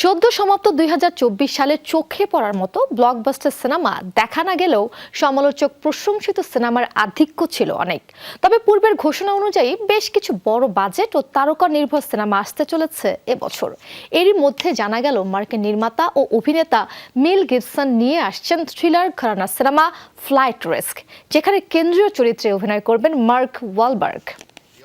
সদ্য সমাপ্ত দুই হাজার চব্বিশ সালে চোখে পড়ার মতো ব্লকবাস্টার সিনেমা দেখা না গেলেও সমালোচক প্রশংসিত সিনেমার আধিক্য ছিল অনেক। তবে পূর্বের ঘোষণা অনুযায়ী বেশ কিছু বড় বাজেট ও তারকা নির্ভর সিনেমা আসতে চলেছে এবছর। এরই মধ্যে জানা গেল মার্কিন নির্মাতা ও অভিনেতা মিল গিবসন নিয়ে আসছেন থ্রিলার ঘরানা সিনেমা ফ্লাইট রিস্ক যেখানে কেন্দ্রীয় চরিত্রে অভিনয় করবেন Mark Wahlberg.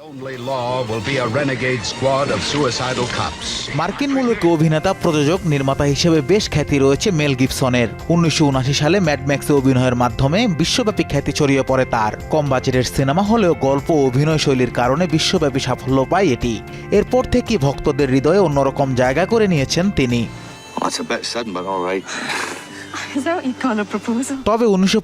The only law will be a renegade squad of suicidal cops. মার্কিন মূলক অভিনেতা প্রযোজক নির্মাতা হিসেবে বেশ খ্যাতি রয়েছে মেল গিবসনের। উনিশশো সালে ম্যাডম্যাক্সে অভিনয়ের মাধ্যমে বিশ্বব্যাপী খ্যাতি ছড়িয়ে পড়ে তার। কম বাজেটের সিনেমা হলেও গল্প ও অভিনয় শৈলীর কারণে বিশ্বব্যাপী সাফল্য পায় এটি। এরপর থেকে ভক্তদের হৃদয়ে অন্যরকম জায়গা করে নিয়েছেন তিনি। তবে উনিশশো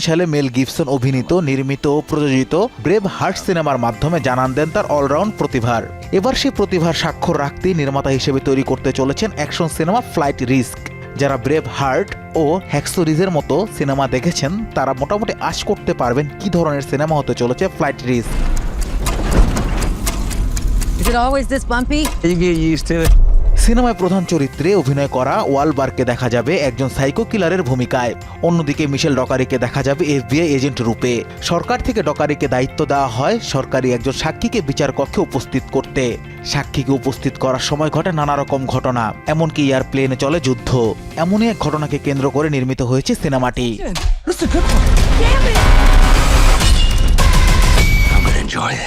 সালে মেল গিবসন অভিনীত নির্মিত ও প্রযোজিত ব্রেভ হার্ট সিনেমার মাধ্যমে জানান দেন তার অলরাউন্ড প্রতিভার এবার সেই প্রতিভার স্বাক্ষর রাখতেই নির্মাতা হিসেবে তৈরি করতে চলেছেন অ্যাকশন সিনেমা ফ্লাইট রিস্ক যারা ব্রেভ হার্ট ও হ্যাক্সোরিজের মতো সিনেমা দেখেছেন তারা মোটামুটি আশ করতে পারবেন কি ধরনের সিনেমা হতে চলেছে flight risk Is it always this bumpy? You get used to it. সিনেমায় প্রধান চরিত্রে অভিনয় করা ওয়ালবার্গকে দেখা যাবে একজন সাইকো কিলারের ভূমিকায়। অন্যদিকে মিশেল ডকারিকে দেখা যাবে এফবিআই এজেন্ট রূপে। সরকার থেকে ডকারিকে দায়িত্ব দেওয়া হয় সরকারি একজন সাক্ষীকে বিচার কক্ষে উপস্থিত করতে। সাক্ষীকে উপস্থিত করার সময় ঘটে নানা রকম ঘটনা এমনকি এয়ারপ্লেনে চলে যুদ্ধ। এমনই এক ঘটনাকে কেন্দ্র করে নির্মিত হয়েছে সিনেমাটি.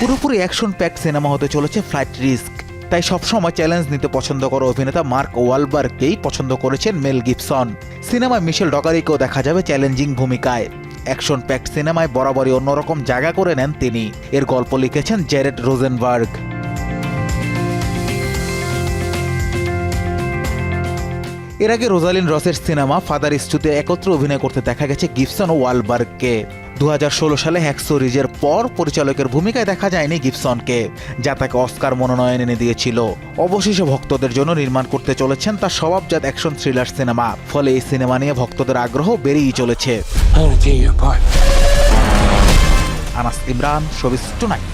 পুরোপুরি অ্যাকশন প্যাক সিনেমা হতে চলেছে ফ্লাইট রিস্ক তাই সবসময় চ্যালেঞ্জ নিতে পছন্দ করা অভিনেতা মার্ক ওয়ালবার্গকেই পছন্দ করেছেন মেল গিবসন। সিনেমায় মিশেল ডকারিকেও দেখা যাবে চ্যালেঞ্জিং ভূমিকায়। অ্যাকশন প্যাক্ট সিনেমায় বরাবরই অন্যরকম জায়গা করে নেন তিনি। এর গল্প লিখেছেন জ্যারেড রোজেনবার্গ। এর আগে রোজালিন রসের সিনেমা ফাদার ইস্টুতে একত্রে অভিনয় করতে দেখা গেছে গিবসন ও ওয়ালবার্গকে। দু হাজার ষোলো সালে হ্যাক্সো রিজের পর পরিচালকের ভূমিকায় দেখা যায়নি গিবসনকে, যা তাকে অস্কার মনোনয়ন এনে দিয়েছিল অবশেষে ভক্তদের জন্য নির্মাণ করতে চলেছেন তার স্বভাবজাত অ্যাকশন থ্রিলার সিনেমা ফলে এই সিনেমা নিয়ে ভক্তদের আগ্রহ বেড়েই চলেছে. Anas Imran, showbiz tonight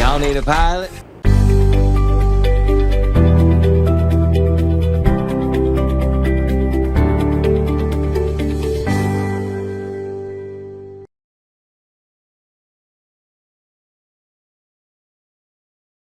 Y'all need a pilot?